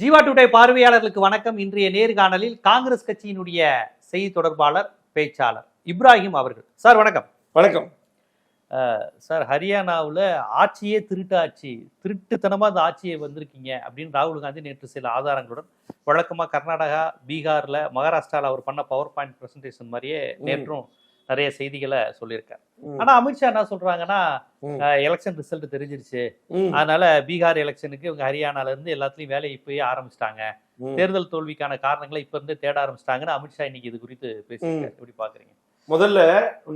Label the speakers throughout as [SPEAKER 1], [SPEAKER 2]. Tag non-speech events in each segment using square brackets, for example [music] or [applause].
[SPEAKER 1] Jeeva today பார்வையாளர்களுக்கு வணக்கம். இன்றைய நேர்காணலில் காங்கிரஸ் கட்சியினுடைய செய்தி தொடர்பாளர் பேச்சாளர் இப்ராஹிம் அவர்கள். சார் வணக்கம்.
[SPEAKER 2] வணக்கம்.
[SPEAKER 1] சார் ஹரியானாவில் ஆட்சியே திருட்டு ஆட்சி திருட்டுத்தனமா அந்த ஆட்சியை வந்திருக்கீங்க அப்படின்னு ராகுல் காந்தி நேற்று சில ஆதாரங்களுடன் வழக்கமா கர்நாடகா பீகார்ல மகாராஷ்டிரால அவர் பண்ண பவர் பாயிண்ட் பிரசன்டேஷன் மாதிரியே நேற்றும் நிறைய செய்திகளை சொல்லியிருக்காரு. ஆனா அமித்ஷா என்ன சொல்றாங்கன்னா எலெக்ஷன் ரிசல்ட் தெரிஞ்சிருச்சு. அதனால பீகார் எலெக்ஷனுக்கு இவங்க ஹரியானால இருந்து எல்லாத்துலயும் வேலையை இப்பயே ஆரம்பிச்சிட்டாங்க. தேர்தல் தோல்விக்கான காரணங்களை இப்ப இருந்தே தேட ஆரம்பிச்சிட்டாங்கன்னு அமித்ஷா இன்னைக்கு இது குறித்து பேசியிருக்காரு. எப்படி பாக்குறீங்க?
[SPEAKER 2] முதல்ல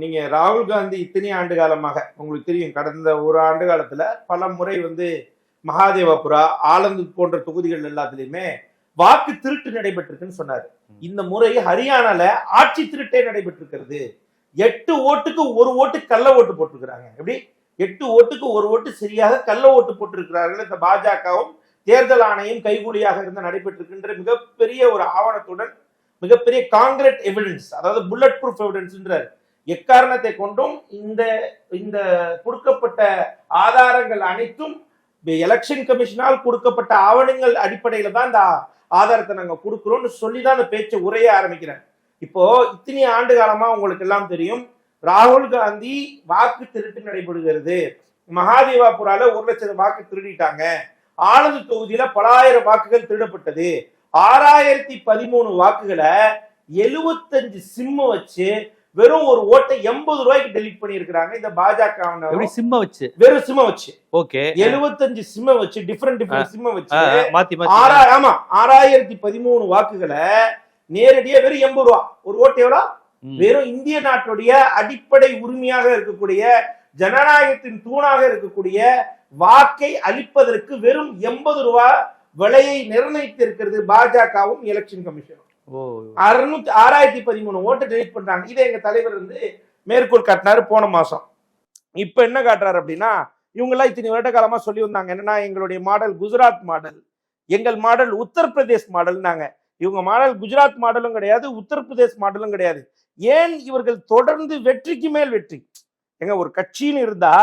[SPEAKER 2] நீங்க ராகுல் காந்தி இத்தனை ஆண்டு காலமாக உங்களுக்கு தெரியும் கடந்த ஒரு ஆண்டு காலத்துல பல முறை வந்து மகாதேவபுரா ஆலந்து போன்ற தொகுதிகள் எல்லாத்துலயுமே வாக்கு திருட்டு நடைபெற்றிருக்குன்னு சொன்னாரு. இந்த முறை ஹரியானால ஆட்சி திருட்டே நடைபெற்றிருக்கிறது. எட்டு ஓட்டுக்கு ஒரு ஓட்டு கள்ள ஓட்டு போட்டிருக்கிறாங்க. எப்படி? எட்டு ஓட்டுக்கு ஒரு ஓட்டு சரியாக கள்ள ஓட்டு போட்டிருக்கிறார்கள். இந்த பாஜகவும் தேர்தல் ஆணையம் கைகூலியாக இருந்து நடைபெற்றிருக்கின்ற மிகப்பெரிய ஒரு ஆவணத்துடன் மிகப்பெரிய காங்கிரட் எவிடன்ஸ் அதாவது புல்லட் ப்ரூஃப் எவிடன்ஸ்ன்றார் எக்காரணத்தை கொண்டும் இந்த இந்த கொடுக்கப்பட்ட ஆதாரங்கள் அனைத்தும் எலெக்ஷன் கமிஷனால் கொடுக்கப்பட்ட ஆவணங்கள் அடிப்படையில தான் இந்த ஆதாரத்தை நாங்க கொடுக்குறோம்னு சொல்லி தான் அந்த பேச்சை உரைய ஆரம்பிக்கிறேன் இப்போ இத்தனை ஆண்டு காலமா உங்களுக்கு எல்லாம் தெரியும் ராகுல் காந்தி வாக்கு திருட்டு நடைபெறுகிறது. மகாதேவாபுரால ஒரு லட்சம் வாக்கு திருடிட்டாங்க. ஆனந்த் தொகுதியில பலாயிரம் வாக்குகள் திருடப்பட்டது. ஆறாயிரத்தி பதிமூணு வாக்குகளை எழுவத்தஞ்சு சிம்ம வச்சு வெறும் ஒரு ஓட்டை எண்பது ரூபாய்க்கு டெலிட் பண்ணியிருக்கிறாங்க. இந்த பாஜக
[SPEAKER 1] சிம்ம வச்சு?
[SPEAKER 2] வெறும் சிம்ம வச்சு.
[SPEAKER 1] ஓகே.
[SPEAKER 2] எழுவத்தஞ்சு சிம்ம வச்சு டிஃபரெண்ட் டிஃபரெண்ட் சிம்ம வச்சு ஆமா ஆறாயிரத்தி பதிமூணு வாக்குகளை நேரடியா வெறும் எண்பது ரூபா. ஒரு ஓட்டு எவ்வளோ. வெறும் இந்திய நாட்டுடைய அடிப்படை உரிமையாக இருக்கக்கூடிய ஜனநாயகத்தின் தூணாக இருக்கக்கூடிய வாக்கை அளிப்பதற்கு வெறும் எண்பது ரூபா விலையை நிர்ணயித்திருக்கிறது பாஜகவும் எலெக்ஷன் கமிஷனும் அறுநூத்தி ஆறாயிரத்தி பதிமூணு ஓட்டு டெலிட் பண்றாங்க. இதை எங்க தலைவர் வந்து மேற்கோள் காட்டினாரு போன மாசம். இப்ப என்ன காட்டுறாரு அப்படின்னா இவங்க எல்லாம் இத்தனை வருட காலமா சொல்லி வந்தாங்க. என்னன்னா எங்களுடைய மாடல் குஜராத் மாடல் எங்கள் மாடல் உத்தரப்பிரதேஷ் மாடல்னாங்க. இவங்க மாடல் குஜராத் மாடலும் கிடையாது உத்தரப்பிரதேஷ் மாடலும் கிடையாது. ஏன் இவர்கள் தொடர்ந்து வெற்றிக்கு மேல் வெற்றி? எங்க ஒரு கட்சின்னு இருந்தா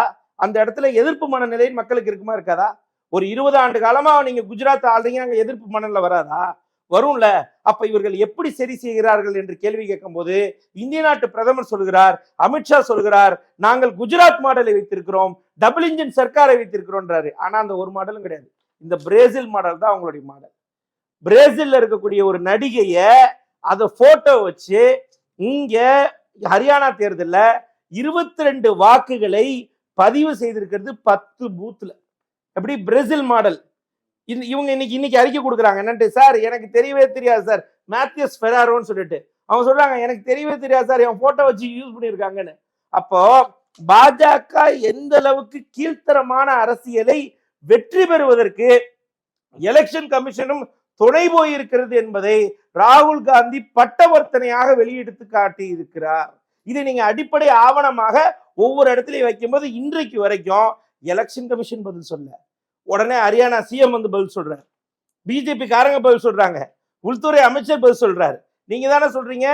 [SPEAKER 2] அந்த இடத்துல எதிர்ப்பு மனநிலை மக்களுக்கு இருக்குமா இருக்காதா? ஒரு இருபது ஆண்டு காலமா நீங்க குஜராத் ஆளுங்க அங்க எதிர்ப்பு மனநிலை வராதா? வரும்ல. அப்ப இவர்கள் எப்படி சரி செய்கிறார்கள் என்று கேள்வி கேட்கும்போது இந்திய நாட்டு பிரதமர் சொல்கிறார் அமித்ஷா சொல்கிறார் நாங்கள் குஜராத் மாடலை வைத்திருக்கிறோம் டபுள் இன்ஜின் சர்க்காரை வைத்திருக்கிறோம்ன்றாரு. ஆனா அந்த ஒரு மாடலும் கிடையாது. இந்த பிரேசில் மாடல் தான் அவங்களுடைய மாடல். பிரேசில்ல இருக்கக்கூடிய ஒரு நடிகைய அதை போட்டோ வச்சு இங்க ஹரியானா தேர்தலில் இருபத்தி ரெண்டு வாக்குகளை பதிவு செய்திருக்கிறது பத்து பூத்ல எப்படி? Brazil model. இவங்க இன்னைக்கு இன்னைக்கு அறிக்கை கொடுக்குறாங்க. என்னன்ட்டு? சார் எனக்கு தெரியவே தெரியாது சார். மேத்யூஸ் ஃபெராரோன்னு சொல்லிட்டு. அவங்க சொல்றாங்க எனக்கு தெரியவே தெரியாது சார். என் போட்டோ வச்சு யூஸ் பண்ணியிருக்காங்கன்னு. அப்போ பாஜக எந்த அளவுக்கு கீழ்த்தரமான அரசியலை வெற்றி பெறுவதற்கு எலெக்ஷன் கமிஷனும் துணை போயிருக்கிறது என்பதை ராகுல் காந்தி பட்டவர்த்தனையாக வெளியெடுத்து காட்டி இருக்கிறார் இதை நீங்க அடிப்படை ஆவணமாக ஒவ்வொரு இடத்துலையும் வைக்கும்போது இன்றைக்கு வரைக்கும் எலெக்ஷன் கமிஷன் பதில் சொல்ல. உடனே ஹரியானா சிஎம் வந்து பதில் சொல்றாரு. பிஜேபி காரங்க பதில் சொல்றாங்க. உள்துறை அமைச்சர் பதில் சொல்றாரு. நீங்க தானே சொல்றீங்க?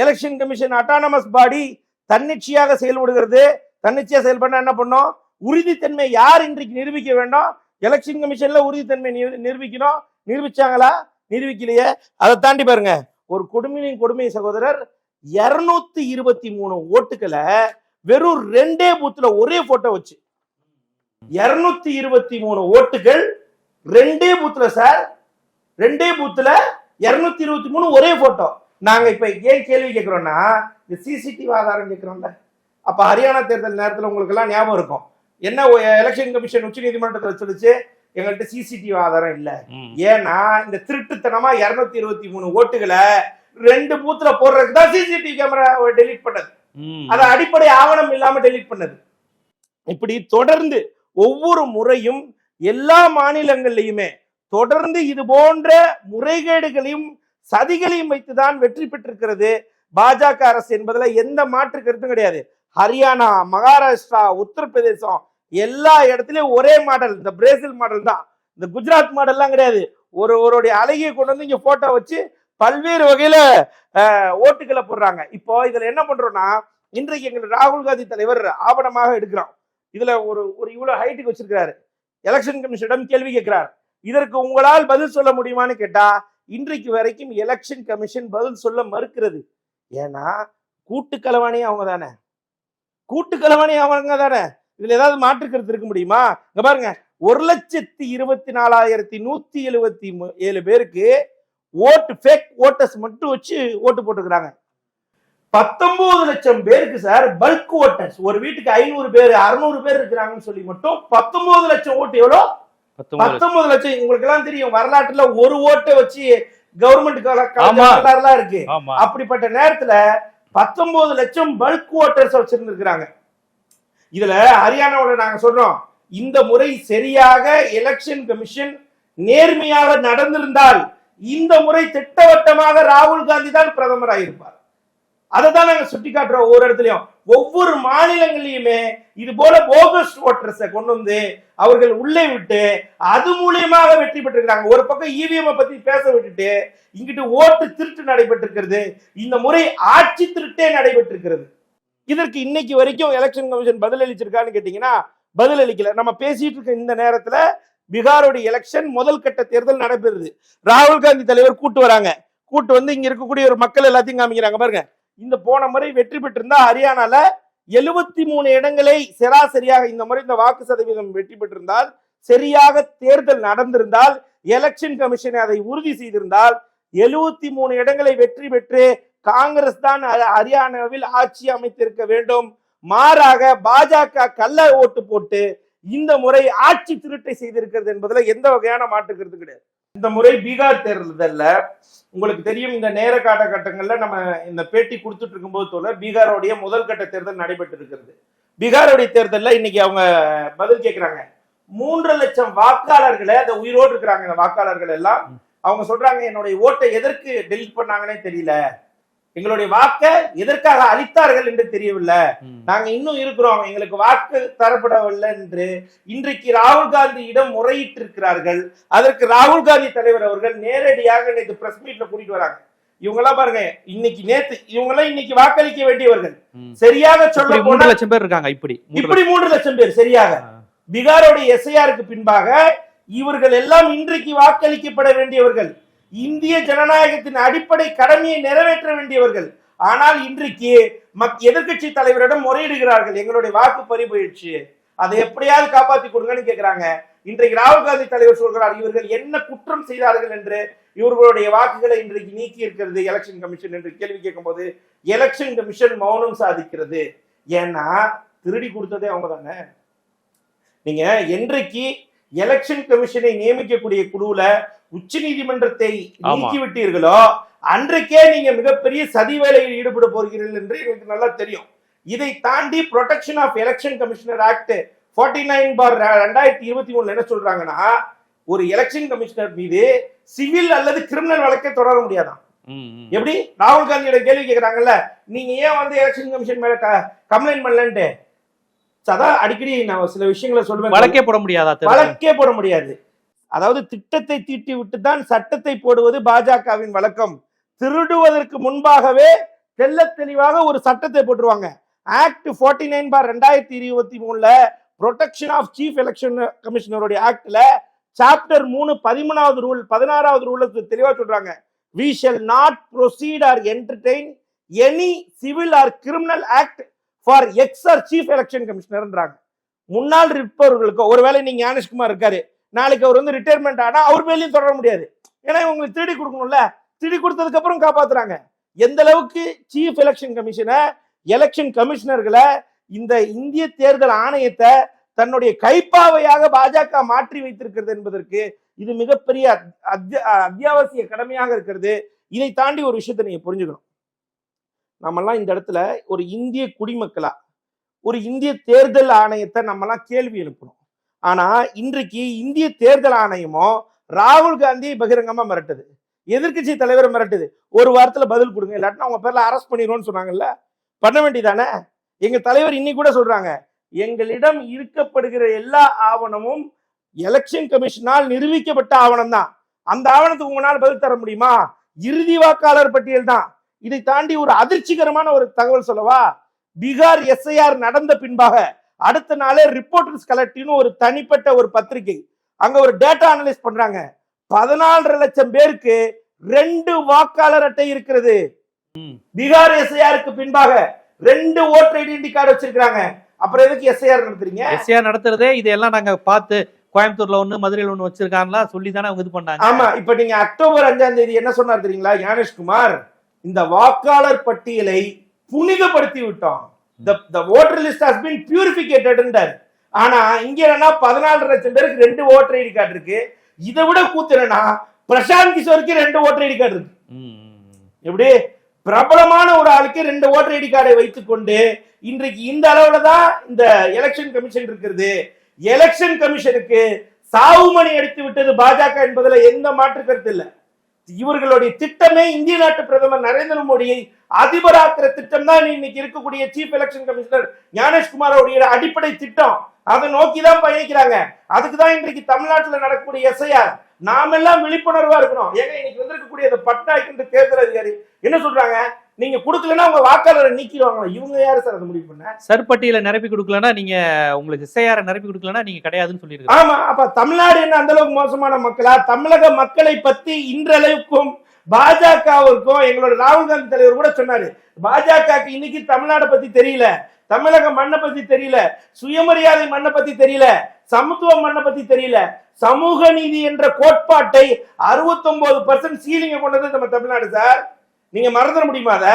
[SPEAKER 2] எலெக்ஷன் கமிஷன் அட்டானமஸ் பாடி தன்னிச்சையாக செயல்படுகிறது. தன்னிச்சையாக செயல்பட என்ன பண்ணோம்? உறுதித்தன்மை யார் இன்றைக்கு நிரூபிக்க வேண்டும்? எலெக்ஷன் கமிஷன்ல உறுதித்தன்மை நிரூபிக்கணும். நிரூபிச்சாங்களா? நிரூபிக்கலையே. அதை தாண்டி பாருங்க ஒரு கொடுமையின் கொடுமை சகோதரர் இருநூத்தி இருபத்தி மூணு ஓட்டுகளை வெறும் ரெண்டே பூத்துல ஒரே போட்டோ வச்சு. இருநூத்தி இருபத்தி மூணு ஓட்டுகள் ரெண்டே பூத்துல சார் ரெண்டே பூத்துல இருநூத்தி இருபத்தி மூணு ஒரே போட்டோ நாங்க இப்ப ஏன் கேள்வி கேட்கிறோம்னா இந்த சிசிடிவி ஆதாரம் கேட்கிறோம்ல. அப்ப ஹரியானா தேர்தல் நேரத்தில் உங்களுக்கு எல்லாம் ஞாபகம் இருக்கும். என்ன எலெக்ஷன் கமிஷன் உச்ச நீதிமன்றத்தில் சொல்லுச்சு? எங்கள்கிட்ட சிசிடிவி ஆதாரம் இல்ல. ஏன்னா இந்த திருட்டுத்தனமா இருநூத்தி இருபத்தி மூணு ஓட்டுகளை ரெண்டு பூத்துல போடுறதுக்கு தான் சிசிடிவி கேமரா டெலீட் பண்ணது. அதை அடிப்படை ஆவணம் இல்லாம டெலீட் பண்ணது இப்படி தொடர்ந்து ஒவ்வொரு முறையும் எல்லா மாநிலங்கள்லயுமே தொடர்ந்து இது போன்ற முறைகேடுகளையும் சதிகளையும் வைத்துதான் வெற்றி பெற்றிருக்கிறது பாஜக அரசு என்பதுல எந்த மாற்று கருத்தும் கிடையாது ஹரியானா மகாராஷ்டிரா உத்தரப்பிரதேசம் எல்லா இடத்துலயும் ஒரே மாடல் இந்த பிரேசில் மாடல் தான். இந்த குஜராத் மாடல்லாம் கிடையாது. ஒரு ஒருடைய அழகியை கொண்டு வந்து இங்க போட்டோ வச்சு பல்வேறு வகையில ஓட்டுகளை போடுறாங்க. இப்போ இதுல என்ன பண்றோம்னா இன்றைக்கு எங்களுக்கு ராகுல் காந்தி தலைவர் ஆவணமாக எடுக்கிறோம் இதுல ஒரு ஒரு இவ்வளவு ஹைட்டுக்கு வச்சிருக்கிறாரு. எலெக்ஷன் கமிஷனிடம் கேள்வி கேட்கிறார். இதற்கு உங்களால் பதில் சொல்ல முடியுமான்னு கேட்டா இன்றைக்கு வரைக்கும் எலெக்ஷன் கமிஷன் பதில் சொல்ல மறுக்கிறது. ஏன்னா கூட்டு கலவாணி அவங்க தானே. கூட்டு கலவாணி அவங்க தானே. இதுல ஏதாவது மாற்று கருத்து இருக்க முடியுமா? இங்க பாருங்க ஒரு லட்சத்தி இருபத்தி நாலாயிரத்தி நூத்தி எழுபத்தி ஏழு பேருக்கு ஓட்டு ஃபேக் ஓட்டர்ஸ் மட்டும் வச்சு ஓட்டு போட்டுக்கிறாங்க பத்தொன்பது லட்சம் பேருக்கு சார் பல்க் ஓட்டர்ஸ் ஒரு வீட்டுக்கு ஐநூறு பேர் அறுநூறு பேர் இருக்கிறாங்கன்னு சொல்லி மட்டும் பத்தொன்பது லட்சம் ஓட்டு எவ்வளோ?
[SPEAKER 1] பத்தொன்பது
[SPEAKER 2] லட்சம். உங்களுக்கு எல்லாம் தெரியும் வரலாற்றுல ஒரு ஓட்டை வச்சு கவர்மெண்ட் இருக்கு. அப்படிப்பட்ட நேரத்துல பத்தொன்பது லட்சம் பல்க் ஓட்டர்ஸ் வச்சிருந்திருக்கிறாங்க. இதுல ஹரியானாவோட நாங்க சொல்றோம் இந்த முறை சரியாக எலெக்ஷன் கமிஷன் நேர்மையாக நடந்திருந்தால் இந்த முறை திட்டவட்டமாக ராகுல் காந்தி தான் பிரதமராக இருப்பார். அதை தான் நாங்க சுட்டி காட்டுறோம் ஒவ்வொரு இடத்துலயும். ஒவ்வொரு மாநிலங்களையுமே இது போல போகஸ் ஓட்டர்ஸை கொண்டு வந்து அவர்கள் உள்ளே விட்டு அது மூலியமாக வெற்றி பெற்றிருக்காங்க ஒரு பக்கம் இவிஎம் பத்தி பேச விட்டுட்டு இங்கிட்டு ஓட்டு திருட்டு நடைபெற்றிருக்கிறது. இந்த முறை ஆட்சி திருட்டே நடைபெற்றிருக்கிறது. இதற்கு இன்னைக்கு வரைக்கும் எலெக்ஷன் கமிஷன் பதில் அளிச்சிருக்கான்னு கேட்டீங்கன்னா பதில் அளிக்கல நம்ம பேசிட்டு இருக்க இந்த நேரத்துல பீகாருடைய எலெக்ஷன் முதல் கட்ட தேர்தல் நடைபெறுது. ராகுல் காந்தி தலைவர் கூட்டு வராங்க. கூட்டு வந்து இங்க இருக்கக்கூடிய ஒரு மக்கள் எல்லாத்தையும் காமிக்கிறாங்க. பாருங்க. இந்த போன முறை வெற்றி பெற்றிருந்தா ஹரியானால எழுபத்தி மூணு இடங்களை சராசரியாக இந்த முறை இந்த வாக்கு சதவீதம் வெற்றி பெற்றிருந்தால் சரியாக தேர்தல் நடந்திருந்தால் எலெக்ஷன் கமிஷன் அதை உறுதி செய்திருந்தால் எழுபத்தி மூணு இடங்களை வெற்றி பெற்று காங்கிரஸ் தான் ஹரியானாவில் ஆட்சி அமைத்திருக்க வேண்டும். மாறாக பாஜக கள்ள ஓட்டு போட்டு இந்த முறை ஆட்சி திருட்டை செய்திருக்கிறது என்பதுல எந்த வகையான மாற்று கருத்து கிடையாது. இந்த முறை பீகார் தேர்தலில் உங்களுக்கு தெரியும் இந்த நேர காலகட்டங்கள்ல நம்ம இந்த பேட்டி கொடுத்துட்டு இருக்கும்போது தோல பீகாரோடைய முதல் கட்ட தேர்தல் நடைபெற்று இருக்கிறது பீகாரோடைய தேர்தல்ல இன்னைக்கு அவங்க பதில் கேட்கிறாங்க மூன்று லட்சம் வாக்காளர்களை அந்த உயிரோடு இருக்கிறாங்க இந்த வாக்காளர்கள் எல்லாம். அவங்க சொல்றாங்க என்னுடைய ஓட்டை எதற்கு டெலிட் பண்ணாங்கன்னே தெரியல. எங்களுடைய வாக்கை எதற்காக அளித்தார்கள் என்று தெரியவில்லை. நாங்க இன்னும் இருக்கிறோம் எங்களுக்கு வாக்கு தரப்படவில்லை என்று இன்றைக்கு ராகுல் காந்தியிடம் முறையிட்டு இருக்கிறார்கள் அதற்கு ராகுல் காந்தி தலைவர் அவர்கள் நேரடியாக நேற்று பிரஸ் மீட்ல கூட்டிட்டு வராங்க. இவங்க எல்லாம் பாருங்க இன்னைக்கு நேத்து இவங்க எல்லாம் இன்னைக்கு வாக்களிக்க வேண்டியவர்கள். சரியாக சொல்ல
[SPEAKER 1] மூன்று லட்சம் பேர் இருக்காங்க இப்படி.
[SPEAKER 2] இப்படி மூன்று லட்சம் பேர் சரியாக. பீகாரோட எஸ்ஐஆருக்கு பின்பாக இவர்கள் எல்லாம் இன்றைக்கு வாக்களிக்கப்பட வேண்டியவர்கள். இந்திய ஜனநாயகத்தின் அடிப்படை கடமையை நிறைவேற்ற வேண்டியவர்கள். ஆனால் இன்றைக்கு மக் எதிர்க்கட்சி தலைவரிடம் முறையிடுகிறார்கள். எங்களுடைய வாக்கு பறி போயிடுச்சு அதை எப்படியாவது காப்பாத்தி கொடுங்கன்னு கேட்கிறாங்க இன்றைக்கு ராகுல் காந்தி தலைவர் சொல்கிறார் இவர்கள் என்ன குற்றம் செய்தார்கள் என்று இவர்களுடைய வாக்குகளை இன்றைக்கு நீக்கி இருக்கிறது எலெக்ஷன் கமிஷன் என்று கேள்வி கேட்கும்போது எலெக்ஷன் கமிஷன் மௌனம் சாதிக்கிறது. ஏன்னா திருடி கொடுத்ததே அவங்க தானே நீங்க என்றைக்கு எலெக்ஷன் கமிஷனை நியமிக்கக்கூடிய குழுவுல உச்ச நீதிமன்றத்தை
[SPEAKER 1] ஆமா.
[SPEAKER 2] நீக்கி விட்டீர்களோ அன்றைக்கே நீங்க மிகப்பெரிய சதி வேலையில் ஈடுபட போகிறீர்கள் என்று எனக்கு நல்லா தெரியும் இதை தாண்டி protection of election commissioner act 49 nine பார் ரெண்டாயிரத்தி இருபத்தி மூணுல என்ன சொல்றாங்கன்னா ஒரு எலெக்ஷன் கமிஷனர் மீது சிவில் அல்லது கிரிமினல் வழக்கை தொடர முடியாதாம்
[SPEAKER 1] ம், ம்.
[SPEAKER 2] எப்படி ராகுல் காந்தியோட கேள்வி கேக்குறாங்கல்ல நீங்க ஏன் வந்து எலெக்ஷன் கமிஷன் மேல கம்ப்ளைண்ட் பண்ணலன்ட்டு அதான் அடிக்கடி நான் சில விஷயங்களை சொல்லுவேன்.
[SPEAKER 1] வழக்கே போட முடியாதா?
[SPEAKER 2] வழக்கே போட முடியாது. அதாவது திட்டத்தை தீட்டி விட்டு தான் சட்டத்தை போடுவது பாஜகவின் வழக்கம். திருடுவதற்கு முன்பாகவே தெள்ளத் தெளிவாக ஒரு சட்டத்தை போட்டுருவாங்க. ஆக்ட் 49 நைன் பார் ரெண்டாயிரத்தி இருபத்தி மூணுல ப்ரொடெக்ஷன் ஆஃப் சீஃப் எலெக்ஷன் கமிஷனருடைய ஆக்ட்ல சாப்டர் மூணு பதிமூணாவது ரூல் பதினாறாவது ரூல்ல தெளிவா சொல்றாங்க. We shall not proceed or entertain any civil or criminal act for ex or chief election கமிஷனர்ன்றாங்க முன்னாள் இருப்பவர்களுக்கு ஒருவேளை நீங்க ஞானேஷ்குமார் இருக்காரு நாளைக்கு அவர் வந்து ரிட்டையர்மெண்ட் ஆனா அவர் மேலேயும் தொடர முடியாது. ஏன்னா இவங்களுக்கு திருடி கொடுக்கணும்ல திருடி கொடுத்ததுக்கு அப்புறம் காப்பாத்துறாங்க. எந்த அளவுக்கு சீஃப் எலெக்ஷன் கமிஷனை எலெக்ஷன் கமிஷனர்களை இந்த இந்திய தேர்தல் ஆணையத்தை தன்னுடைய கைப்பாவையாக பாஜக மாற்றி வைத்திருக்கிறது என்பதற்கு இது மிகப்பெரிய அத்தியாவசிய கடமையாக இருக்கிறது. இதை தாண்டி ஒரு விஷயத்தை நீங்க புரிஞ்சுக்கணும். நம்மெல்லாம் இந்த இடத்துல ஒரு இந்திய குடிமக்களா? ஒரு இந்திய தேர்தல் ஆணையத்தை நம்மலாம் கேள்வி எழுப்பணும். ஆனா இன்றைக்கு இந்திய தேர்தல் ஆணையமும் ராகுல் காந்தியை பகிரங்கமா மிரட்டுது. எதிர்க்கட்சி தலைவர் மிரட்டுது. ஒரு வாரத்துல பதில் கொடுங்க. இல்லாட்டினா அவங்க பேர்ல அரெஸ்ட் பண்ணிடுவோம்னு சொன்னாங்கல்ல? பண்ண வேண்டியதானே? எங்க தலைவர் இன்னைக்கு கூட சொல்றாங்க எங்களிடம் இருக்கப்படுகிற எல்லா ஆவணமும் எலெக்ஷன் கமிஷனால் நிரூபிக்கப்பட்ட ஆவணம் தான் அந்த ஆவணத்துக்கு உங்களால் பதில் தர முடியுமா? இறுதி வாக்காளர் பட்டியல் தான் இதை தாண்டி ஒரு அதிர்ச்சிகரமான ஒரு தகவல் சொல்லவா? பீகார் எஸ்ஐஆர் நடந்த பின்பாக அடுத்த நாளே ரிப்போர்ட்டர்ஸ் கலெக்டிவ்னு ஒரு தனிப்பட்ட ஒரு பத்திரிகை. அங்க ஒரு டேட்டா அனலைஸ் பண்றாங்க. பதினாலரை லட்சம் பேருக்கு ரெண்டு வாக்காளர் அட்டை இருக்கிறது. பீகார் எஸ்ஐஆருக்கு பின்பாக ரெண்டு ஓட்டர் ஐடென்டி கார்டு வச்சிருக்காங்க அப்புறம் எதுக்கு எஸ்ஐஆர் நடத்துறீங்க?
[SPEAKER 1] எஸ்ஆர் நடத்துறதே இதெல்லாம் நாங்க பார்த்து கோயம்புத்தூர்ல ஒண்ணு மதுரையில ஒண்ணு வச்சிருக்காங்களா சொல்லி தானே அவங்க இது பண்ணாங்க.
[SPEAKER 2] ஆமா இப்ப நீங்க அக்டோபர் அஞ்சாம் தேதி என்ன சொன்னார் தெரியுங்களா? ஞானேஷ்குமார்? இந்த வாக்காளர் பட்டியலை புனிதப்படுத்தி விட்டோம் the voter list has been purificated ஆனா இங்க என்னன்னா பதினாலு லட்சம் பேருக்கு ரெண்டு ஓட்டர் ஐடி கார்டு இருக்கு. இதை விட கூத்து என்னன்னா பிரசாந்த் கிஷோருக்கு ரெண்டு ஓட்டர் ஐடி கார்டு இருக்கு. எப்படி? பிரபலமான ஒரு ஆளுக்கு ரெண்டு ஓட்டர் ஐடி கார்டை வைத்துக்கொண்டு இன்றைக்கு இந்த அளவுல தான் இந்த எலெக்ஷன் கமிஷன் இருக்கிறது. எலெக்ஷன் கமிஷனுக்கு சாவுமணி அடித்து விட்டது பாஜக என்பதுல எந்த மாற்று கருத்து இல்ல. இவர்களுடைய திட்டமே இந்திய நாட்டு பிரதமர் நரேந்திர மோடியை அதிபராக்கிற திட்டம் தான் இன்னைக்கு இருக்கக்கூடிய சீஃப் எலெக்ஷன் கமிஷனர் ஞானேஷ்குமாரோடைய அடிப்படை திட்டம். அதை நோக்கி தான் பயணிக்கிறாங்க. அதுக்கு தான் இன்றைக்கு தமிழ்நாட்டில் நடக்கக்கூடிய எஸ்ஐஆர் நாமெல்லாம் விழிப்புணர்வா இருக்கணும். ஏங்க இன்னைக்கு வந்திருக்கக்கூடிய அந்த பட்நாயக் தேர்தல் அதிகாரி என்ன சொல்றாங்க? நீங்க கொடுக்கலன்னா உங்க வாக்காளரை நீக்கிடுவாங்க இவங்க யாரு சார் அதை முடிவு பண்ண?
[SPEAKER 1] சர்பட்டியல நிரப்பி கொடுக்கலன்னா நீங்க உங்களுக்கு எஸ்ஐஆர் நிரப்பி கொடுக்கலன்னா நீங்க கிடையாதுன்னு சொல்லியிருக்காங்க.
[SPEAKER 2] ஆமா அப்ப தமிழ்நாடு என்ன அந்த அளவுக்கு மோசமான மக்களா? தமிழக மக்களை பத்தி இன்றளவுக்கும் பாஜகவிற்கும் எங்களோட ராகுல் காந்தி தலைவர் கூட சொன்னாரு. பாஜகவுக்கு இன்னைக்கு தமிழ்நாடு பத்தி தெரியல தமிழக மண்ணை பத்தி தெரியல சுயமரியாதை மண்ணை பத்தி தெரியல சமத்துவ மண்ணை பத்தி தெரியல சமூக நீதி என்ற கோட்பாட்டை 69% பர்சன்ட் சீலிங்க கொண்டது நம்ம தமிழ்நாடு சார். நீங்க மறந்துட முடியுமா அத?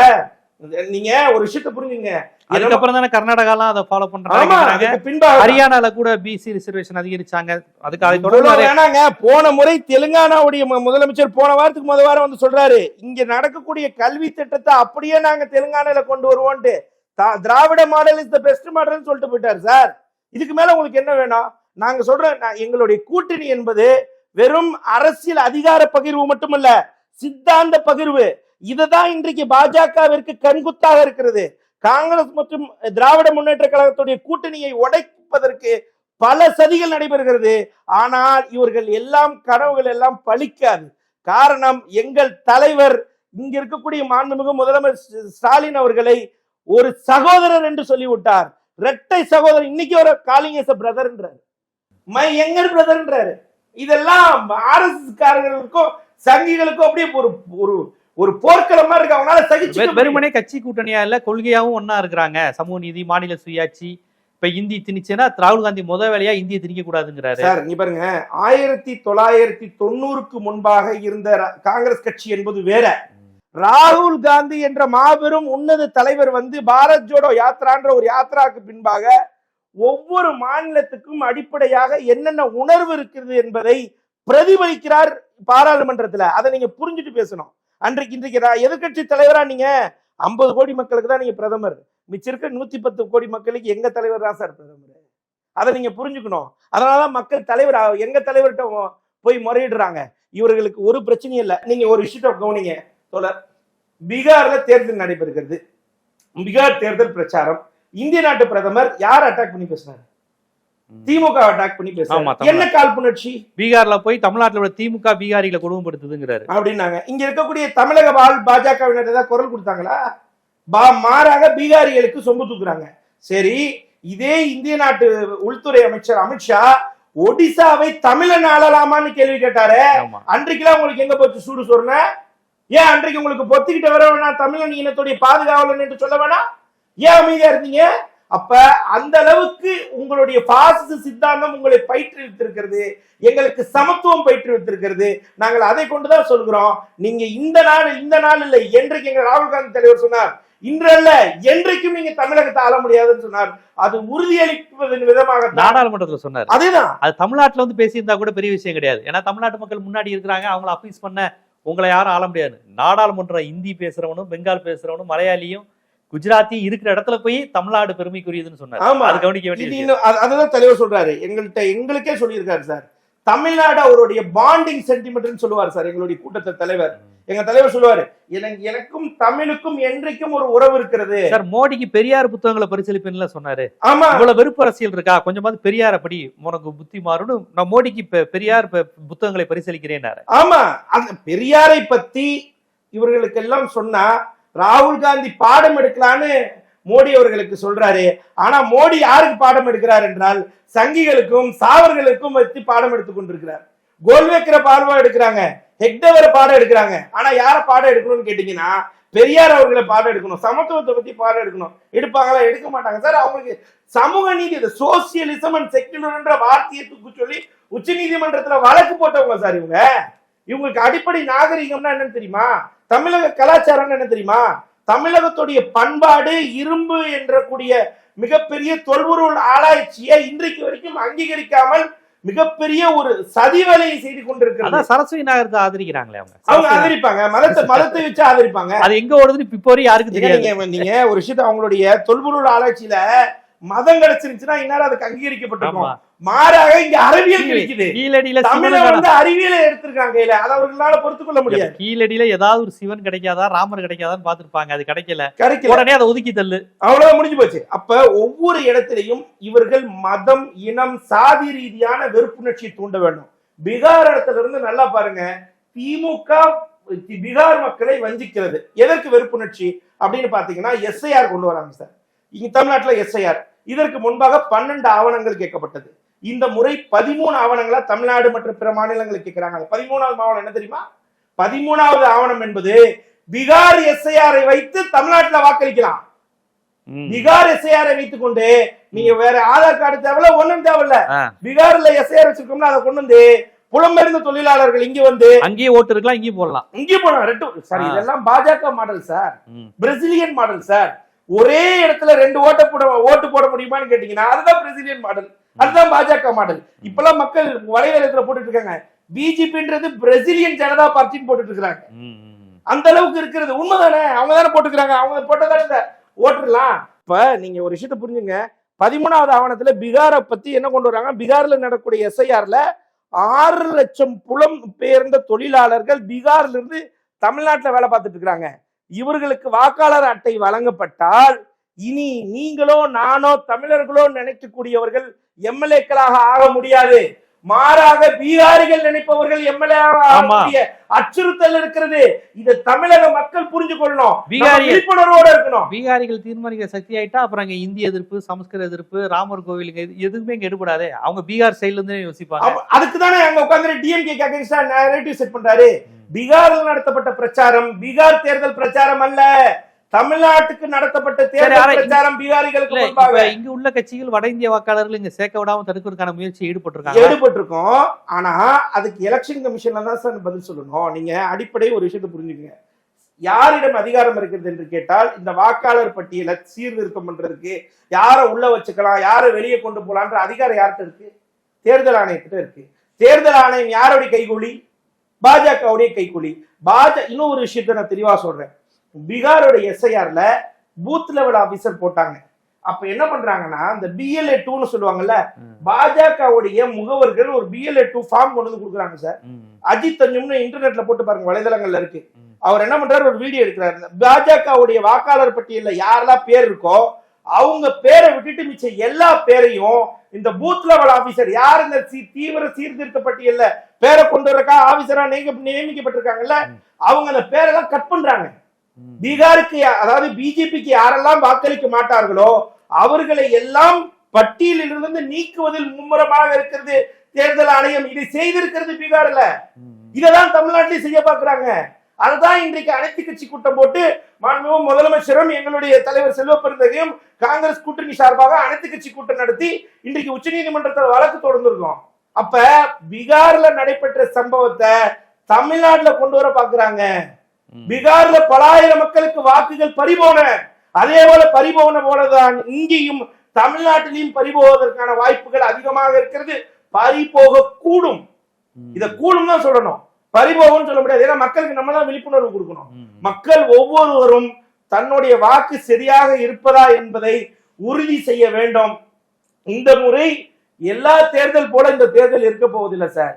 [SPEAKER 2] நீங்க ஒரு விஷயத்தை புரிஞ்சுங்க.
[SPEAKER 1] அதுக்கப்புறம் தானே கர்நாடகாலாம் அதை ஃபாலோ பண்றாங்க
[SPEAKER 2] பின்பாக
[SPEAKER 1] ஹரியானால கூட பிசி ரிசர்வேஷன் அதிகரிச்சாங்க. அதுக்கு அதை தொடர்ந்து
[SPEAKER 2] வேணாங்க. போன முறை தெலுங்கானாவுடைய முதலமைச்சர் போன வாரத்துக்கு முத வாரம் வந்து சொல்றாரு. இங்க நடக்கக்கூடிய கல்வி திட்டத்தை அப்படியே நாங்க தெலுங்கானால கொண்டு வருவோம்ட்டு Dravida model is the best மாடல்னு சொல்லிட்டு போயிட்டார் சார். இதுக்கு மேல உங்களுக்கு என்ன வேணும்? நாங்க சொல்றோம் நான் எங்களுடைய கூட்டணி என்பது வெறும் அரசியல் அதிகார பகிர்வு மட்டுமல்ல சித்தாந்த பகிர்வு. இதுதான் இன்றைக்கு பாஜகவிற்கு கண்குத்தாக இருக்கிறது. காங்கிரஸ் மற்றும் திராவிட முன்னேற்ற கழகத்துடைய கூட்டணியை உடைப்பதற்கு பல சதிகள் நடைபெறுகிறது. ஆனால் இவர்கள் எல்லாம் கனவுகள் எல்லாம் பழிக்காது. காரணம் எங்கள் தலைவர் இங்க இருக்கக்கூடிய மாண்புமிகு முதலமைச்சர் ஸ்டாலின் அவர்களை ஒரு சகோதரர் என்று சொல்லிவிட்டார். இரட்டை சகோதரர் இன்னைக்கு ஒரு காலிங் எஸ் பிரதர்ன்றாரு. மை யங்கர் பிரதர்ன்றாரு. இதெல்லாம் ஆர்எஸ்எஸ் காரர்களுக்கும் சங்கிகளுக்கும் அப்படியே ஒரு ஒரு ஒரு போர்க்களமா இருக்கு அவங்களால சகிச்சு
[SPEAKER 1] வெறுமனே கட்சி கூட்டணியா இல்ல கொள்கையாவும் ஒண்ணா இருக்கிறாங்க. சமூக நீதி மாநில சுயாட்சி. இப்ப இந்தி திணிச்சுன்னா ராகுல் காந்தி முத வேலையா இந்தியை திணிக்க கூடாதுங்கிறாரு.
[SPEAKER 2] சார் நீ பாருங்க ஆயிரத்தி தொள்ளாயிரத்தி தொண்ணூறுக்கு முன்பாக இருந்த காங்கிரஸ் கட்சி என்பது வேற. ராகுல் காந்தி என்ற மாபெரும் உன்னத தலைவர் வந்து பாரத் ஜோடோ யாத்ரான்ற ஒரு யாத்ராக்கு பின்பாக ஒவ்வொரு மாநிலத்துக்கும் அடிப்படையாக என்னென்ன உணர்வு இருக்கிறது என்பதை பிரதிபலிக்கிறார் பாராளுமன்றத்துல. அதை நீங்க புரிஞ்சுட்டு பேசணும். அன்றைக்கு இன்றைக்கு ரா- எதிர்க்கட்சி தலைவரா நீங்க? ஐம்பது கோடி மக்களுக்கு தான் நீங்க பிரதமர். மிச்சம் இருக்க நூத்தி பத்து கோடி மக்களுக்கு எங்க தலைவர் தான் சார் பிரதமர்? அதை நீங்க புரிஞ்சுக்கணும். அதனாலதான் மக்கள் தலைவர் எங்க தலைவர்கிட்ட போய் முறையிடுறாங்க. இவர்களுக்கு ஒரு பிரச்சனையும் இல்லை. நீங்க ஒரு விஷயத்த கவனிங்க. தோழர் பீகார்ல தேர்தல் நடைபெறுகிறது. பீகார் தேர்தல் பிரச்சாரம். இந்திய நாட்டு பிரதமர் யார் அட்டாக் பண்ணி பேசுறாரு? திமுக அட்டாக் பண்ணி
[SPEAKER 1] தமிழ்நாடு.
[SPEAKER 2] என்ன காழ்ப்புணர்ச்சி?
[SPEAKER 1] பீகார்ல போய் தமிழ்நாட்டுல உள்ள திமுக பீகாரிகளை கொடுமைப்படுத்துதுங்கிறாரு.
[SPEAKER 2] அப்படின்னாங்க. இங்க இருக்கக்கூடிய தமிழக வாழ் பாஜகவினர் ஏதாவது குரல் கொடுத்தாங்களா? பா மாறாக பீகாரிகளுக்கு சொம்பு தூக்குறாங்க. சரி இதே இந்திய நாட்டு உள்துறை அமைச்சர் அமித்ஷா ஒடிசாவை தமிழன் ஆளலாமான்னு கேள்வி கேட்டாரு. அன்றைக்கெல்லாம் உங்களுக்கு எங்க போச்சு சூடு சொன்ன ஏன் அன்றைக்கு உங்களுக்கு பொத்திக்கிட்ட வர வேணாம்? தமிழன் இனத்துடைய பாதுகாவலன் என்று சொல்ல வேணாம்? ஏன் அமைதியா இருந்தீங்க? அப்ப அந்த அளவுக்கு உங்களுடைய பாசிச சித்தாந்தம் உங்களை பயிற்றுவித்திருக்கிறது எங்களுக்கு சமத்துவம் பயிற்றுவித்திருக்கிறது. நாங்கள் அதை கொண்டுதான் சொல்கிறோம். நீங்க இந்த நாள் இந்த நாள் இல்லை என்றைக்கு எங்க ராகுல் காந்தி தலைவர் சொன்னார் இன்றல்ல என்றைக்கும் நீங்க தமிழகத்தை ஆள முடியாதுன்னு சொன்னார். அது உறுதியளிப்பதன் விதமாக
[SPEAKER 1] நாடாளுமன்றத்துல சொன்னாரு.
[SPEAKER 2] அதேதான்.
[SPEAKER 1] அது தமிழ்நாட்டுல வந்து பேசியிருந்தா கூட பெரிய விஷயம் கிடையாது. ஏன்னா தமிழ்நாட்டு மக்கள் முன்னாடி இருக்கிறாங்க அவங்கள அப்பீஸ் பண்ண உங்களை யாரும் ஆள முடியாது. நாடாளுமன்றம் ஹிந்தி பேசுறவனும் பெங்கால் பேசுறவனும் மலையாளியும் குஜராத்தி இருக்கிற இடத்துல போய் தமிழ்நாடு பெருமைக்குரியதுன்னு சொன்னாரு.
[SPEAKER 2] ஆமா.
[SPEAKER 1] அது கவனிக்க வேண்டிய
[SPEAKER 2] இது
[SPEAKER 1] விஷயம்.
[SPEAKER 2] இன்னும் அது- அதுதான் தலைவர் சொல்றாரு. எங்கள்கிட்ட எங்களுக்கே சொல்லியிருக்காரு சார். தமிழ்நாடு அவருடைய பாண்டிங் சென்டிமெண்ட்னு சொல்லுவார் சார் எங்களுடைய கூட்டத்தை தலைவர். எங்க தலைவர் சொல்லுவாரு எனக்கு எனக்கும் தமிழுக்கும் என்றைக்கும் ஒரு உறவு இருக்கிறது.
[SPEAKER 1] சார் மோடிக்கு பெரியார் புத்தகங்களை பரிசீலிப்பேன்ல சொன்னாரு.
[SPEAKER 2] ஆமா.
[SPEAKER 1] இவ்வளவு வெறுப்பு அரசியல் இருக்கா? கொஞ்சமாவது பெரியார படி உனக்கு புத்தி மாறும்னு நான் மோடிக்கு பெரியார் புத்தகங்களை பரிசீலிக்கிறேன்னாரு.
[SPEAKER 2] ஆமா. அந்த பெரியாரை பத்தி இவர்களுக்கெல்லாம் சொன்னா ராகுல் காந்தி பாடம் எடுக்கலான்னு மோடி அவர்களுக்கு சொல்றாரு. ஆனா மோடி யாருக்கு பாடம் எடுக்கிறார் என்றால் சங்கிகளுக்கும் சாவர்களுக்கும் வச்சு பாடம் எடுத்துக் கொண்டிருக்கிறார். கோல்வேக்கரை பார்வை எடுக்கிறாங்க. ஹெக்டவரை பாடம் எடுக்கிறாங்க. ஆனா யார பாடம் எடுக்கணும்னு கேட்டீங்கன்னா பெரியார் அவர்களை பாடம் எடுக்கணும். சமத்துவத்தை பத்தி பாடம் எடுக்கணும். எடுப்பாங்களா? எடுக்க மாட்டாங்க. சார் அவங்களுக்கு சமூக நீதி இந்த சோசியலிசம் அண்ட் செக்குலர்ன்ற வார்த்தையை தூக்கி சொல்லி உச்ச நீதிமன்றத்துல வழக்கு போட்டவங்க சார் இவங்க. இவங்களுக்கு அடிப்படை நாகரிகம்னா என்னன்னு தெரியுமா? தமிழக கலாச்சாரம்னு என்ன தெரியுமா? தமிழகத்துடைய பண்பாடு இரும்பு என்ற கூடிய மிகப்பெரிய தொல்பொருள் ஆராய்ச்சியை இன்றைக்கு வரைக்கும் அங்கீகரிக்காமல் மிகப்பெரிய ஒரு சதி வேலையை செய்து கொண்டிருக்கிறது.
[SPEAKER 1] சரஸ்வதி நகரத்தை ஆதரிக்கிறாங்களே அவங்க.
[SPEAKER 2] அவங்க ஆதரிப்பாங்க. மதத்தை [laughs] மதத்தை வச்சு ஆதரிப்பாங்க.
[SPEAKER 1] அது எங்க ஓடுதுன்னு இப்ப யாருக்கு தெரியாது.
[SPEAKER 2] நீங்க? ஒரு விஷயத்த அவங்களுடைய தொல்பொருள் ஆராய்ச்சியில மதம் கிடைச்சிருந்துச்சுன்னா இந்நேரம் அதுக்கு அங்கீகரிக்கப்பட்டிருக்கும். மாறாக இங்க அறிவியல் கிடைக்குது.
[SPEAKER 1] கீழடியில
[SPEAKER 2] தமிழ வந்து அறிவியலை எடுத்திருக்காங்க கையில அதை அவர்களால பொறுத்துக் கொள்ள முடியாது.
[SPEAKER 1] கீழடியில ஏதாவது ஒரு சிவன் கிடைக்காதா ராமர் கிடைக்காதான்னு பாத்துருப்பாங்க அது கிடைக்கல.
[SPEAKER 2] கிடைக்கல.
[SPEAKER 1] உடனே அதை ஒதுக்கி தள்ளு.
[SPEAKER 2] அவ்வளவு முடிஞ்சு போச்சு. அப்ப ஒவ்வொரு இடத்திலையும் இவர்கள் மதம் இனம் சாதி ரீதியான வெறுப்புணர்ச்சியை தூண்ட வேண்டும். பீகார் இடத்துல இருந்து நல்லா பாருங்க. திமுக பீகார் மக்களை வஞ்சிக்கிறது. எதற்கு வெறுப்புணர்ச்சி? அப்படின்னு பாத்தீங்கன்னா எஸ்ஐஆர் கொண்டு வராங்க சார். இங்க தமிழ்நாட்டுல எஸ்ஐஆர். இதற்கு முன்பாக பன்னெண்டு ஆவணங்கள் கேட்கப்பட்டது. இந்த முறை பதிமூணு ஆவணங்களா தமிழ்நாடு மற்றும் பிற மாநிலங்களுக்கு கேட்கிறாங்க. பதிமூணாவது ஆவணம் என்ன தெரியுமா? பதிமூணாவது ஆவணம் என்பது பீகார் எஸ்ஐஆரை வைத்து தமிழ்நாட்டுல வாக்களிக்கலாம். பீகார் எஸ்ஐஆரை வைத்துக் கொண்டு நீங்க வேற ஆதார் கார்டு தேவையில்ல ஒண்ணும் தேவையில்ல. பீகார்ல எஸ்ஐஆர் வச்சிருக்கோம்னா அதை கொண்டு வந்து புலம்பெயர்ந்த தொழிலாளர்கள் இங்க வந்து
[SPEAKER 1] அங்கேயே ஓட்டு இருக்கலாம் இங்கேயும் போடலாம்.
[SPEAKER 2] இங்கே போனோம் ரெட்டு சார். இதெல்லாம் பாஜக model sir. Brazilian model sir. ஒரே இடத்துல ரெண்டு ஓட்ட போட ஓட்டு போட முடியுமான்னு கேட்டீங்கன்னா அதுதான் பிரசிலியன் மாடல் அதுதான் பாஜக மாடல் இப்பெல்லாம் மக்கள் வலைதளத்துல போட்டுட்டு இருக்காங்க. பிஜேபின்றது பிரசிலியன் ஜனதா பார்ட்டின்னு போட்டுட்டு
[SPEAKER 1] ம்.
[SPEAKER 2] அந்த அளவுக்கு இருக்கிறது உண்மைதானே? அவங்க தானே போட்டுக்கிறாங்க. அவங்க போட்டதானே இந்த ஓட்டுலாம்? இப்ப நீங்க ஒரு விஷயத்த புரிஞ்சுங்க. பதிமூணாவது ஆவணத்துல பீகாரை பத்தி என்ன கொண்டு வராங்க? பீகார்ல நடக்கக்கூடிய எஸ்ஐஆர்ல ஆறு லட்சம் புலம் பெயர்ந்த தொழிலாளர்கள் பீகார்ல இருந்து தமிழ்நாட்டுல வேலை பார்த்துட்டு இருக்காங்க இவர்களுக்கு வாக்காளர் அட்டை வழங்கப்பட்டால் இனி நீங்களோ நானோ தமிழர்களோ நினைக்கக்கூடியவர்கள் எம்எல்ஏக்களாக ஆக முடியாது. மாறாக பீகாரிகள் நினைப்பவர்கள் எம்எல்ஏ. அச்சுறுத்தல் இருக்கிறது. இதை தமிழக மக்கள் புரிஞ்சு கொள்ளணும். விழிப்புணர்வோட இருக்கணும்.
[SPEAKER 1] பீகாரிகள் தீர்மானிக்க சக்தி ஆயிட்டா அப்புறம் அங்க இந்தி எதிர்ப்பு சமஸ்கிருத எதிர்ப்பு ராமர் இது எதுவுமே இங்க எடுபடாதே. அவங்க பீகார் சைடுல இருந்து யோசிப்பாங்க.
[SPEAKER 2] அதுக்கு தானே அங்க உட்கார்ந்து டிஎம்கே அகைன்ஸ்டா நேரேட்டிவ் செட் பண்றாரு. பீகாரில் நடத்தப்பட்ட பிரச்சாரம் பீகார் தேர்தல் பிரச்சாரம் அல்ல. தமிழ்நாட்டுக்கு நடத்தப்பட்ட தேர்தல் பிரச்சாரம் பீகாரிகளுக்கு முன்பாக.
[SPEAKER 1] இங்க உள்ள கட்சிகள் வட இந்திய வாக்காளர்கள் இங்க சேர்க்க விடாம தடுக்கிறதுக்கான முயற்சி ஈடுபட்டிருக்காங்க.
[SPEAKER 2] ஈடுபட்டிருக்கோம். ஆனா அதுக்கு எலெக்ஷன் கமிஷன்ல தான் சார் பதில் சொல்லணும். நீங்க அடிப்படை ஒரு விஷயத்தை புரிஞ்சுக்கங்க. யாரிடம் அதிகாரம் இருக்கிறது என்று கேட்டால் இந்த வாக்காளர் பட்டியலை சீர்திருத்தம் பண்றதுக்கு யாரை உள்ள வச்சுக்கலாம் யாரை வெளியே கொண்டு போலான்ற அதிகாரம் யார்கிட்ட இருக்கு? தேர்தல் ஆணையத்திட்ட இருக்கு. தேர்தல் ஆணையம் யாருடைய கைகூலி? பாஜகவுடைய கைகூலி பாஜ இன்னும் ஒரு விஷயத்த நான் தெளிவா சொல்றேன். பீகாரோட எஸ்ஐஆர்ல பூத் லெவல் ஆபீசர் போட்டாங்க. அப்ப என்ன பண்றாங்கன்னா இந்த பிஎல்ஏ டூன்னு சொல்லுவாங்கல்ல. பாஜகவுடைய முகவர்கள் ஒரு பிஎல்ஏ டூ ஃபார்ம் கொண்டு வந்து கொடுக்குறாங்க சார். அஜித் தஞ்சம்னு இன்டர்நெட்ல போட்டு பாருங்க வலைதளங்கள்ல இருக்கு. அவர் என்ன பண்றாரு? ஒரு வீடியோ எடுக்கிறாரு. பாஜகவுடைய வாக்காளர் பட்டியல்ல யாரெல்லாம் பேர் இருக்கோ அவங்க பேரை விட்டுட்டு மிச்ச எல்லா பேரையும் இந்த பூத் லெவல் ஆபீசர் யார் இந்த தீவிர சீர்திருத்த பட்டியல்ல பேரை கொண்டு வரக்கா ஆபீசரா நியமிக்கப்பட்டிருக்காங்கல்ல. அவங்க அந்த பேரெல்லாம் கட் பண்றாங்க. பீகாருக்கு அதாவது பிஜேபிக்கு யாரெல்லாம் வாக்களிக்க மாட்டார்களோ அவர்களை எல்லாம் பட்டியலிலிருந்து நீக்குவதில் மும்முரமாக இருக்கிறது தேர்தல் ஆணையம் இதை செய்திருக்கிறது பீகார்ல
[SPEAKER 1] ம்.
[SPEAKER 2] இததான் தமிழ்நாட்டில் செய்ய பார்க்கறாங்க அதுதான் இன்றைக்கு அனைத்து கட்சி கூட்டம் போட்டு மாண்புமிகு முதலமைச்சரும் எங்களுடைய தலைவர் செல்வ பெருந்தகையும் காங்கிரஸ் கூட்டணி சார்பாக அனைத்து கட்சி கூட்டம் நடத்தி இன்றைக்கு உச்சநீதிமன்றத்தில் வழக்கு தொடர்ந்திருக்கோம் அப்ப பீகார்ல நடைபெற்ற சம்பவத்தை தமிழ்நாட்டுல கொண்டு வர பாக்குறாங்க. பீகார்ல பல ஆயிரம் மக்களுக்கு வாக்குகள் பறிபோன. அதே போல பறிபோன போலதான் இங்கேயும் தமிழ்நாட்டிலையும் பறிபோவதற்கான வாய்ப்புகள் அதிகமாக இருக்கிறது. பறிபோக கூடும்.
[SPEAKER 1] ம்.
[SPEAKER 2] இத கூடும் தான் சொல்லணும். பறிபோகும்னு சொல்ல முடியாது. ஏன்னா மக்களுக்கு நம்ம தான் விழிப்புணர்வு கொடுக்கணும். மக்கள் ஒவ்வொருவரும் தன்னுடைய வாக்கு சரியாக இருப்பதா என்பதை உறுதி செய்ய வேண்டும். இந்த முறை எல்லா தேர்தல் போல இந்த தேர்தல் இருக்க போவதில்லை சார்.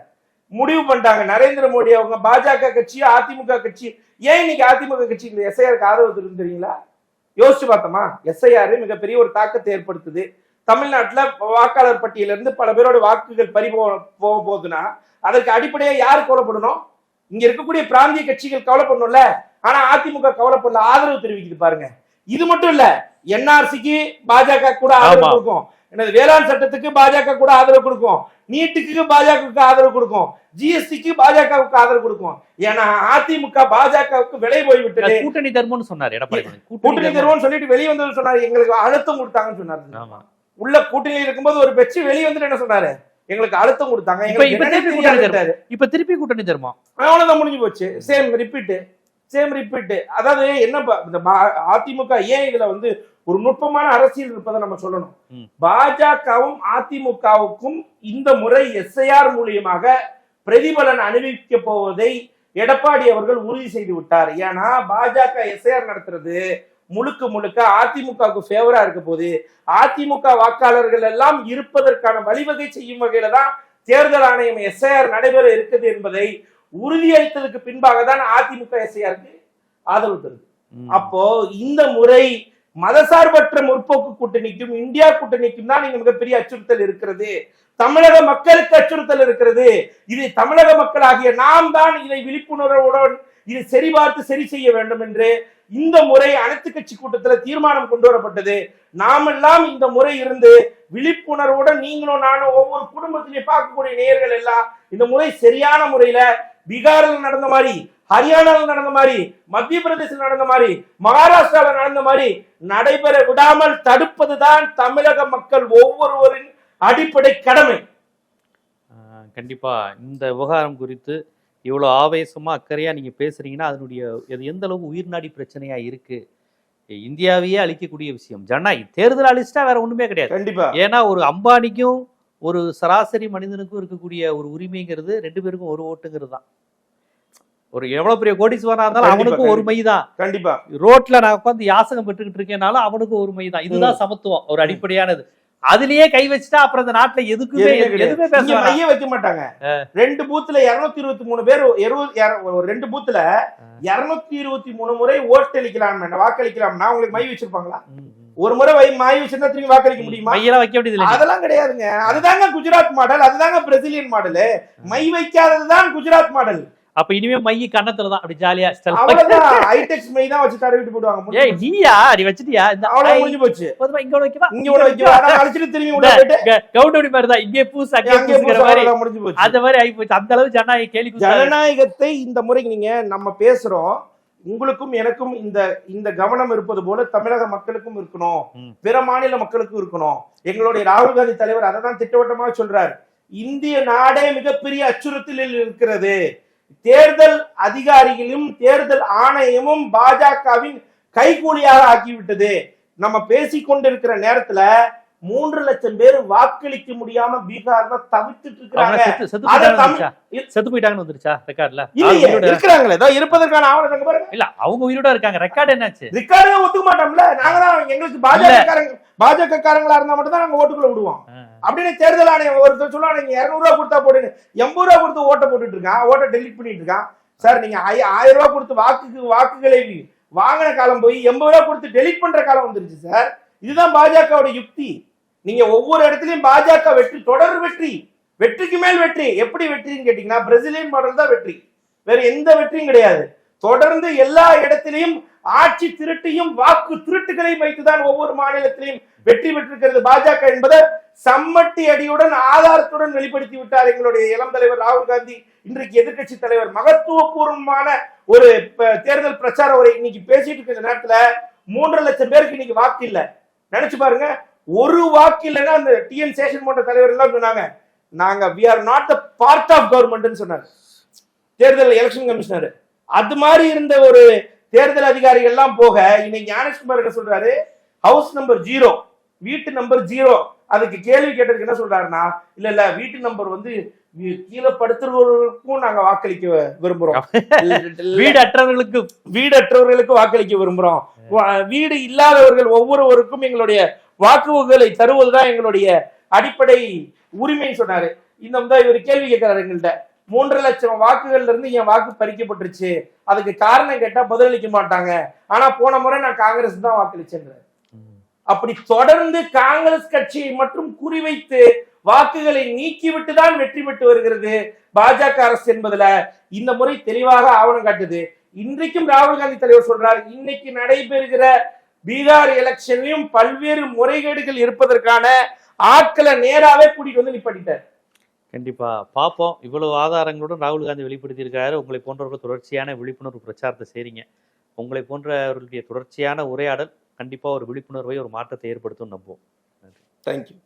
[SPEAKER 2] முடிவு பண்ணிட்டாங்க. நரேந்திர மோடி அவங்க பாஜக கட்சி அதிமுக கட்சி. ஏன் இன்னைக்கு அதிமுக கட்சி இந்த எஸ்ஐஆருக்கு ஆதரவு தெரியும் தெரியுங்களா? யோசிச்சு பார்த்தோமா? எஸ்ஐஆர் மிகப்பெரிய ஒரு தாக்கத்தை ஏற்படுத்துது. தமிழ்நாட்டுல வாக்காளர் பட்டியல இருந்து பல பேரோட வாக்குகள் பறி போக போகுதுன்னா அதற்கு அடிப்படையா யார் கவலைப்படணும்? இங்க இருக்கக்கூடிய பிராந்திய கட்சிகள் கவலைப்படணும்ல. ஆனா அதிமுக கவலைப்படல. ஆதரவு தெரிவிக்குது பாருங்க. இது மட்டும் இல்ல என்ஆர்சிக்கு பாஜக கூட ஆதரவு. கொடுக்கும். என்னது வேளாண் சட்டத்துக்கு பாஜக கூட ஆதரவு கொடுக்கும். நீட்டுக்கு பாஜகவுக்கு ஆதரவு கொடுக்கும். ஜிஎஸ்டிக்கு பாஜகவுக்கு ஆதரவு கொடுக்கும். ஏன்னா அதிமுக பாஜகவுக்கு விலை போய்விட்டது
[SPEAKER 1] கூட்டணி தர்மம்னு சொன்னார் எடப்பாடி.
[SPEAKER 2] கூட்டணி
[SPEAKER 1] தர்மம்.
[SPEAKER 2] தருவோம்னு சொல்லிட்டு வெளியே வந்து சொன்னாரு. எங்களுக்கு அழுத்தம் கொடுத்தாங்கன்னு சொன்னாரு. உள்ள கூட்டணியில் இருக்கும்போது ஒரு பெச்சு வெளியே வந்துட்டு என்ன சொன்னாரு? எங்களுக்கு அழுத்தம் கொடுத்தாங்க.
[SPEAKER 1] இப்ப திருப்பி கூட்டணி. தர்மம் இப்ப திருப்பி கூட்டணி தர்மம்
[SPEAKER 2] அவ்வளவுதான் முடிஞ்சு போச்சு. சேம் ரிப்பீட் சேம் ரிப்பீட் அதாவது என்ன இந்த அதிமுக ஏன் இதுல வந்து ஒரு நுட்பமான அரசியல் இருப்பதை நம்ம சொல்லணும். பாஜகவும் அதிமுகவுக்கும் இந்த முறை எஸ்ஐஆர் மூலியமாக பிரதிபலன் அணிவிக்க போவதை எடப்பாடி அவர்கள் உறுதி செய்து விட்டார். ஏன்னா பாஜக எஸ்ஐஆர் நடத்துறது முழுக்க முழுக்க அதிமுகவுக்கு ஃபேவரா இருக்க போது அதிமுக வாக்காளர்கள் எல்லாம் இருப்பதற்கான வழிவகை செய்யும் வகையில தான் தேர்தல் ஆணையம் எஸ்ஐஆர் நடைபெற இருக்குது என்பதை உறுதியளித்ததுக்கு பின்பாக தான் அதிமுக எஸ்ஐஆருக்கு ஆதரவு தருது. அப்போ இந்த முறை மதசார்பற்ற முற்போக்கு கூட்டணிக்கும் இந்தியா கூட்டணிக்கும் தான் இங்க மிகப்பெரிய அச்சுறுத்தல் இருக்கிறது. தமிழக மக்களுக்கு அச்சுறுத்தல் இருக்கிறது. இது தமிழக மக்களாகிய நாம் தான் இதை விழிப்புணர்வுடன் இது சரி பார்த்து சரி செய்ய வேண்டும் என்று இந்த முறை அனைத்து கட்சி கூட்டத்தில் தீர்மானம் கொண்டு வரப்பட்டது. நாமெல்லாம் இந்த முறை இருந்து விழிப்புணர்வுடன் நீங்களும் நானும் ஒவ்வொரு குடும்பத்திலையும் பார்க்கக்கூடிய நேயர்கள் எல்லாம் இந்த முறை சரியான முறையில பீகாரில் நடந்த மாதிரி ஹரியானாவில் நடந்த மாதிரி மத்திய பிரதேசத்தில் நடந்த மாதிரி மகாராஷ்டிரால நடந்த மாதிரி நடைபெற விடாமல் தடுப்பதுதான் தமிழக மக்கள் ஒவ்வொருவரின் அடிப்படை கடமை.
[SPEAKER 1] கண்டிப்பா. இந்த விவகாரம் குறித்து இவ்வளவு ஆவேசமா அக்கறையா நீங்க பேசுறீங்கன்னா அதனுடைய அது எந்த அளவுக்கு உயிர்நாடி பிரச்சனையா இருக்கு? இந்தியாவையே அழிக்கக்கூடிய விஷயம். ஜனநாயகம் தேர்தல் அழிச்சிட்டா வேற ஒண்ணுமே கிடையாது.
[SPEAKER 2] கண்டிப்பா.
[SPEAKER 1] ஏன்னா ஒரு அம்பானிக்கும் ஒரு சராசரி மனிதனுக்கும் இருக்கக்கூடிய ஒரு உரிமைங்கிறது ரெண்டு பேருக்கும் ஒரு ஓட்டுங்கிறது தான் ஒரு எவ்வளவு பெரிய கோடீஸ்வரனா இருந்தாலும் அவனுக்கும் ஒரு மை தான்
[SPEAKER 2] கண்டிப்பா.
[SPEAKER 1] ரோட்ல நான் உட்காந்து யாசகம் பெற்றுக்கிட்டு இருக்கேனாலும் அவனுக்கும் ஒரு மை தான் இதுதான் சமத்துவம். ஒரு அடிப்படையானது. அதுலயே கை வச்சுட்டா அப்புறம் இந்த நாட்டுல எதுக்குமே
[SPEAKER 2] எதுவுமே
[SPEAKER 1] பேச.
[SPEAKER 2] மைய வைக்க மாட்டாங்க. ரெண்டு பூத்துல இருநூத்தி இருபத்தி மூணு பேர் இருபது ரெண்டு பூத்துல இருநூத்தி இருபத்தி மூணு முறை ஓட்டளிக்கலாம் வாக்களிக்கலாம்னா. உங்களுக்கு மை வச்சிருப்பாங்களா. ஒரு முறை வை மை வச்சிருந்தா திரும்பி வாக்களிக்க முடியுமா?
[SPEAKER 1] மையெல்லாம் வைக்க வேண்டியது
[SPEAKER 2] அதெல்லாம் கிடையாதுங்க. அதுதாங்க குஜராத் மாடல் அதுதாங்க பிரசிலியன் மாடல். மை வைக்காததுதான் குஜராத் மாடல்.
[SPEAKER 1] அப்ப இனிமே மைய கன்னத்துல தான் அப்படி ஜாலியா
[SPEAKER 2] ஹைடெக்ஸ் மை தான் வச்சு தடவிட்டு போடுவாங்க.
[SPEAKER 1] ஏய் நீயா? நீ வச்சிட்டியா? இந்த
[SPEAKER 2] அவ்வளவு முடிஞ்சு போச்சு.
[SPEAKER 1] போதுமா இங்க வைக்கவா?
[SPEAKER 2] இங்க ஒண்ணு வைக்க ஆனா அழிச்சிட்டு திரும்பி உள்ள போயிட்டு.
[SPEAKER 1] கவுண்டடி மாதிரி தான் இங்கே பூசு அங்கே பூசுங்கிற மாதிரி.
[SPEAKER 2] முடிஞ்சு போச்சு.
[SPEAKER 1] அந்த மாதிரி ஆகி போச்சு. அந்த அளவு ஜனநாயக கூத்தாடி.
[SPEAKER 2] ஜனநாயகத்தை இந்த முறைக்கு நீங்க நம்ம பேசுறோம். உங்களுக்கும் எனக்கும் இந்த இந்த கவனம் இருப்பது போல தமிழக மக்களுக்கும் இருக்கணும். பிற மாநில மக்களுக்கும் இருக்கணும். எங்களுடைய ராகுல் காந்தி தலைவர் அதை தான் திட்டவட்டமாக சொல்றார். இந்திய நாடே மிகப்பெரிய அச்சுறுத்தலில் இருக்கிறது. தேர்தல் அதிகாரிகளும் தேர்தல் ஆணையமும் பாஜகவின் கைகூலியாக ஆக்கிவிட்டது. நம்ம பேசிக்கொண்டிருக்கிற நேரத்துல மூன்று லட்சம் பேர் வாக்களிக்க முடியாம பீகார்ல தவித்துட்டு
[SPEAKER 1] அவங்க
[SPEAKER 2] இருக்கிறாங்க.
[SPEAKER 1] செத்து போயிட்டாங்கன்னு வந்துருச்சா? ரெக்கார்ட்ல?
[SPEAKER 2] இல்லையே இருக்கிறாங்களே ஏதோ இருப்பதற்கான ஆவணம் பாருங்க.
[SPEAKER 1] இல்ல அவங்க உயிரோட இருக்காங்க ரெக்கார்டு என்னாச்சு?
[SPEAKER 2] ரிக்கார்டே ஒத்துக்க மாட்டோம்ல நாங்க தான் எங்களுக்கு பாஜக பாஜக காரங்களா இருந்தா மட்டும் தான் நாங்க ஓட்டுக்குள்ள விடுவோம். அப்படின்னு தேர்தல் ஆணையம் ஒருத்தர் சொல்லுவாங்க நீங்க இருநூறு ரூபா கொடுத்தா போடுன்னு எண்பது ரூபா கொடுத்து ஓட்ட போட்டுட்டு இருக்கான் ஓட்ட டெலிட் பண்ணிட்டு இருக்கான். சார் நீங்க ஆய- ஆயிரம் ரூபாய் கொடுத்து வாக்குக்கு வாக்குகளை வாங்கின காலம் போய் எண்பது ரூபா கொடுத்து டெலிட் பண்ற காலம் வந்துருச்சு சார் இதுதான் பாஜகவோட யுக்தி. நீங்க ஒவ்வொரு இடத்துலயும் பாஜக வெற்றி தொடர் வெற்றி வெற்றிக்கு மேல் வெற்றி. எப்படி வெற்றின்னு கேட்டீங்கன்னா பிரேசிலியன் மாடல் தான் வெற்றி. வேற எந்த வெற்றியும் கிடையாது. தொடர்ந்து எல்லா இடத்திலையும் ஆட்சி திருட்டையும் வாக்கு திருட்டுகளையும் வைத்துதான் ஒவ்வொரு மாநிலத்திலையும் வெற்றி பெற்றிருக்கிறது பாஜக என்பதை சம்மட்டி அடியுடன் ஆதாரத்துடன் வெளிப்படுத்தி விட்டார் எங்களுடைய இளம் தலைவர் ராகுல் காந்தி. இன்றைக்கு எதிர்க்கட்சி தலைவர் மகத்துவபூர்வமான ஒரு தேர்தல் பிரச்சார உரை இன்னைக்கு பேசிட்டு இருக்கிற நேரத்துல மூன்று லட்சம் பேருக்கு இன்னைக்கு வாக்கு இல்லை. நினைச்சு பாருங்க ஒரு வாக்கு இல்லைன்னா அந்த டிஎன் சேஷன் போன்ற தலைவர் எல்லாம் சொன்னாங்க. நாங்க we are not the part of கவர்மெண்ட்னு சொன்னார். தேர்தல் எலெக்ஷன் கமிஷனர் அது மாதிரி இருந்த ஒரு தேர்தல் அதிகாரிகள் எல்லாம் போக இன்னைக்கு ஞானேஷ்குமார் என்ன சொல்றாரு? ஹவுஸ் நம்பர் ஜீரோ வீட்டு நம்பர் ஜீரோ அதுக்கு கேள்வி கேட்டதுக்கு என்ன சொல்றாருன்னா இல்ல இல்ல வீட்டு நம்பர் வந்து கீழே படுத்துறவர்களுக்கும் நாங்க வாக்களிக்க விரும்புறோம்.
[SPEAKER 1] வீடு அற்றவர்களுக்கு
[SPEAKER 2] வீடற்றவர்களுக்கு வாக்களிக்க விரும்புறோம். வீடு இல்லாதவர்கள் ஒவ்வொருவருக்கும் எங்களுடைய வாக்குகளை தருவதுதான் எங்களுடைய அடிப்படை உரிமைன்னு சொன்னாரு. இந்த இவர் கேள்வி கேட்கிறாரு எங்கள்கிட்ட. மூன்று லட்சம் வாக்குகள்ல இருந்து என் வாக்கு பறிக்கப்பட்டுருச்சு. அதுக்கு காரணம் கேட்டா பதிலளிக்க மாட்டாங்க. ஆனா போன முறை நான் காங்கிரஸ் தான் வாக்களிச்சேன் அப்படி தொடர்ந்து காங்கிரஸ் கட்சியை மட்டும் குறிவைத்து வாக்குகளை நீக்கிவிட்டு தான் வெற்றி பெற்று வருகிறது பாஜக அரசு என்பதுல. இந்த முறை தெளிவாக ஆவணம் காட்டுது. இன்றைக்கும் ராகுல் காந்தி தலைவர் சொல்றார் இன்னைக்கு நடைபெறுகிற பீகார் எலெக்ஷன்லயும் பல்வேறு முறைகேடுகள் இருப்பதற்கான ஆட்களை நேராவே கூட்டிட்டு வந்து நிப்பாட்டிட்டார்.
[SPEAKER 1] கண்டிப்பா. பார்ப்போம் இவ்வளவு ஆதாரங்களுடன் ராகுல் காந்தி வெளிப்படுத்தியிருக்காரு. உங்களை போன்றவர்கள் தொடர்ச்சியான விழிப்புணர்வு பிரச்சாரத்தை செய்றீங்க. உங்களை போன்றவர்களுடைய தொடர்ச்சியான உரையாடல் கண்டிப்பா ஒரு விழிப்புணர்வை ஒரு மாற்றத்தை ஏற்படுத்தும் நம்புவோம்.
[SPEAKER 2] தேங்க்யூ